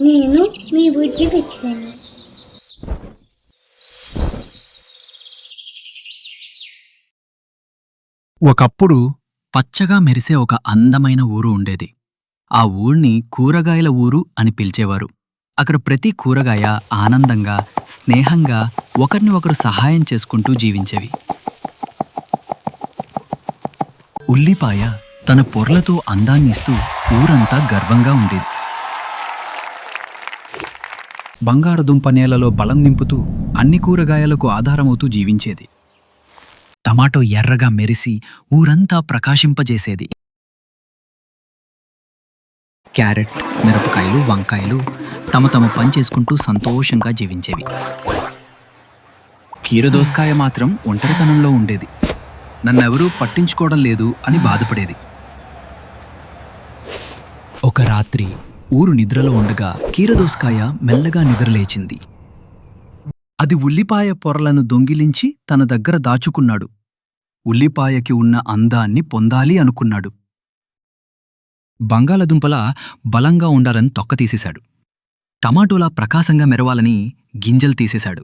నేను మీ బుజ్జి పెట్టాను. ఒకప్పుడు పచ్చగా మెరిసే ఒక అందమైన ఊరు ఉండేది. ఆ ఊర్ని కూరగాయల ఊరు అని పిలిచేవారు. అక్కడ ప్రతి కూరగాయ ఆనందంగా స్నేహంగా ఒకరిని ఒకరు సహాయం చేసుకుంటూ జీవించేవి. ఉల్లిపాయ తన పొరలతో అందాన్నిస్తూ ఊరంతా గర్వంగా ఉండేది. బంగారదుంప నేలలో బలం నింపుతూ అన్ని కూరగాయలకు ఆధారమవుతూ జీవించేది. టమాటో ఎర్రగా మెరిసి ఊరంతా ప్రకాశింపజేసేది. క్యారెట్ మిరపకాయలు వంకాయలు తమ తమ పని చేసుకుంటూ సంతోషంగా జీవించేవి. కీరదోసకాయ మాత్రం ఒంటరితనంలో ఉండేది. నన్నెవరూ పట్టించుకోవడం లేదు అని బాధపడేది. ఒక రాత్రి ఊరు నిద్రలో ఉండగా కీరదోసకాయ మెల్లగా నిద్రలేచింది. అది ఉల్లిపాయ పొరలను దొంగిలించి తన దగ్గర దాచుకున్నాడు. ఉల్లిపాయకి ఉన్న అందాన్ని పొందాలి అనుకున్నాడు. బంగాళదుంపలా బలంగా ఉండాలని తొక్క తీసేశాడు. టమాటోలా ప్రకాశంగా మెరవాలని గింజలు తీసేశాడు.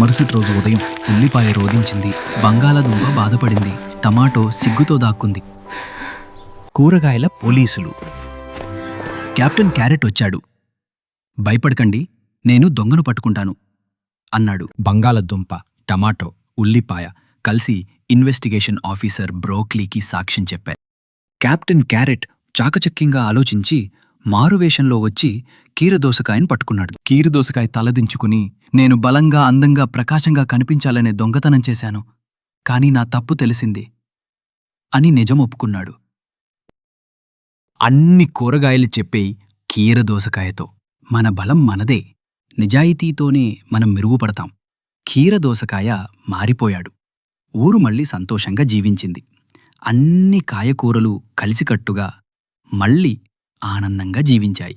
మరుసటి రోజు ఉదయం ఉల్లిపాయ రోదించింది బంగాళదుంప బాధపడింది. టమాటో సిగ్గుతో దాక్కుంది. కూరగాయల పోలీసులు కెప్టెన్ క్యారెట్ వచ్చాడు. భయపడకండి నేను దొంగను పట్టుకుంటాను అన్నాడు. బంగాళదుంప టమాటో ఉల్లిపాయ కలిసి ఇన్వెస్టిగేషన్ ఆఫీసర్ బ్రోక్లీకి సాక్ష్యం చెప్పారు. కెప్టెన్ క్యారెట్ చాకచక్యంగా ఆలోచించి మారువేషంలో వచ్చి కీరదోసకాయను పట్టుకున్నాడు. కీరదోసకాయ తలదించుకుని నేను బలంగా అందంగా ప్రకాశంగా కనిపించాలనే దొంగతనం చేశాను కాని నా తప్పు తెలిసింది అని నిజం ఒప్పుకున్నాడు అన్ని కూరగాయలు చెప్పే కీరదోసకాయతో మన బలం మనదే. నిజాయితీతోనే మనం మెరుగుపడతాం. కీరదోసకాయ మారిపోయాడు. ఊరు మళ్ళీ సంతోషంగా జీవించింది. అన్ని కాయకూరలు కలిసికట్టుగా మళ్ళీ ఆనందంగా జీవించాయి.